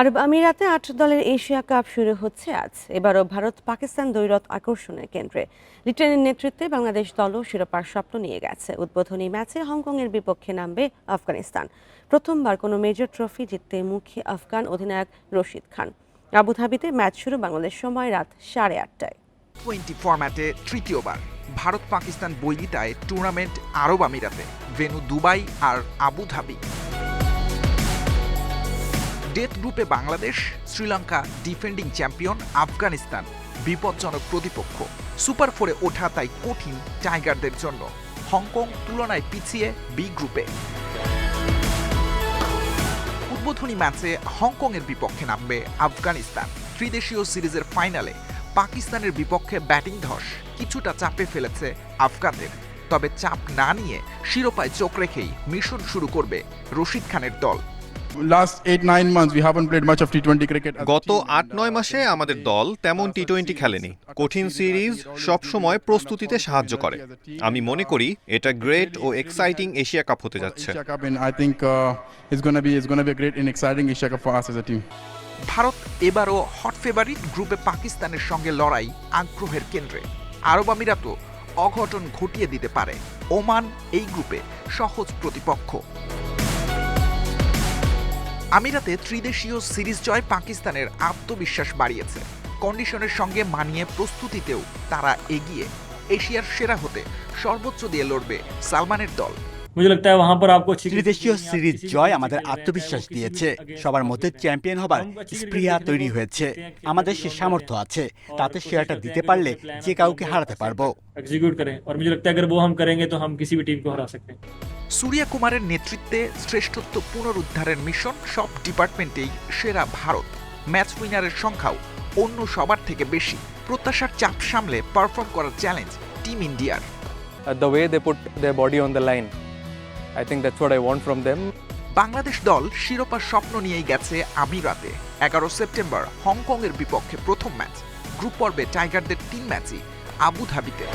আরব আমিরাতে আট দলের এশিয়া কাপ শুরু হচ্ছে আজ। এবারও ভারত পাকিস্তান দৈরত আকর্ষণের কেন্দ্রে। লিটনের নেতৃত্বে বাংলাদেশ দলও শিরোপার স্বপ্ন নিয়ে গেছে। উদ্বোধনী ম্যাচে হংকংয়ের বিপক্ষে নামবে আফগানিস্তান। প্রথমবার কোনো মেজর ট্রফি জিততে মুখী আফগান অধিনায়ক রশিদ খান। আবুধাবিতে ম্যাচ শুরু বাংলাদেশ সময় রাত সাড়ে আটটায়। টোয়েন্টি ফরম্যাটে তৃতীয়বার ভারত পাকিস্তান বৈরিতায় টুর্নামেন্ট আরব আমিরাতে। ভেনু দুবাই আর আবুধাবি। ডেথ গ্রুপে বাংলাদেশ, শ্রীলঙ্কা ডিফেন্ডিং চ্যাম্পিয়ন আফগানিস্তান, বিপজ্জনক প্রতিপক্ষ। সুপার ফোরে ওঠা তাই কঠিন টাইগারদের জন্য। হংকং তুলনায় পিছিয়ে বি গ্রুপে। উদ্বোধনী ম্যাচে হংকংয়ের বিপক্ষে নামবে আফগানিস্তান। ত্রিদেশীয় সিরিজের ফাইনালে পাকিস্তানের বিপক্ষে ব্যাটিং ধস। কিছুটা চাপে ফেলেছে আফগানদের। তবে চাপ না নিয়ে শিরোপায় চোখ রেখেই মিশন শুরু করবে রশিদ খানের দল। Last eight nine months we haven't played much of T20 cricket. গত আট নয় মাসে আমাদের দল তেমন টি টোয়েন্টি খেলেনি। কঠিন সিরিজ সব সময় প্রস্তুতিতে সাহায্য করে। আমি মনে করি এটা গ্রেট ও এক্সাইটিং এশিয়া কাপ হতে যাচ্ছে। Uh, it's gonna be it's gonna be a great and exciting Asia Cup for us as a team. Bharat এবারও হট ফেভারিট গ্রুপে পাকিস্তানের সঙ্গে লড়াই আগ্রহের কেন্দ্রে। আরব আমিরাতও অঘটন ঘটিয়ে দিতে পারে। ওমান এই গ্রুপে সহজ প্রতিপক্ষ। আমিরাতে ত্রিদেশীয় সিরিজ জয় পাকিস্তানের আত্মবিশ্বাস বাড়িয়েছে। কন্ডিশনের সঙ্গে মানিয়ে প্রস্তুতিতেও তারা এগিয়ে। এশিয়ার সেরা হতে সর্বোচ্চ দিয়ে লড়বে সালমানের দল। ত্রিদেশীয় সিরিজ জয় আমাদের আত্মবিশ্বাস দিয়েছে। সবার মধ্যে চ্যাম্পিয়ন হবার স্প্রিয়া তৈরি হয়েছে। আমাদের সে সামর্থ্য আছে। তাতে দিতে পারলে যে কাউকে হারাতে পারব। সূর্যা কুমারের নেতৃত্বে শ্রেষ্ঠত্ব পুনরুদ্ধারের মিশন সব ডিপার্টমেন্টেই সেরা ভারত। ম্যাচ উইনারের সংখ্যাও অন্য সবার থেকে বেশি। প্রত্যাশার চাপ সামলে পারফর্ম করার চ্যালেঞ্জ টিম ইন্ডিয়ার the way they put their body on the line line. Think think that's I I from them. Bangladesh দল শিরোপার স্বপ্ন নিয়েই গেছে আমিরাতে এগারো সেপ্টেম্বর হংকংয়ের বিপক্ষে প্রথম ম্যাচ গ্রুপ পর্বে টাইগারদের তিন ম্যাচই আবুধাবিতে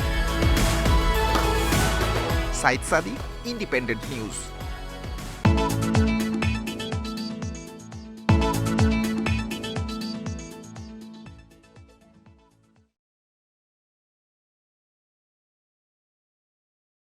সাইদ সাদি, ইন্ডিপেন্ডেন্ট নিউজ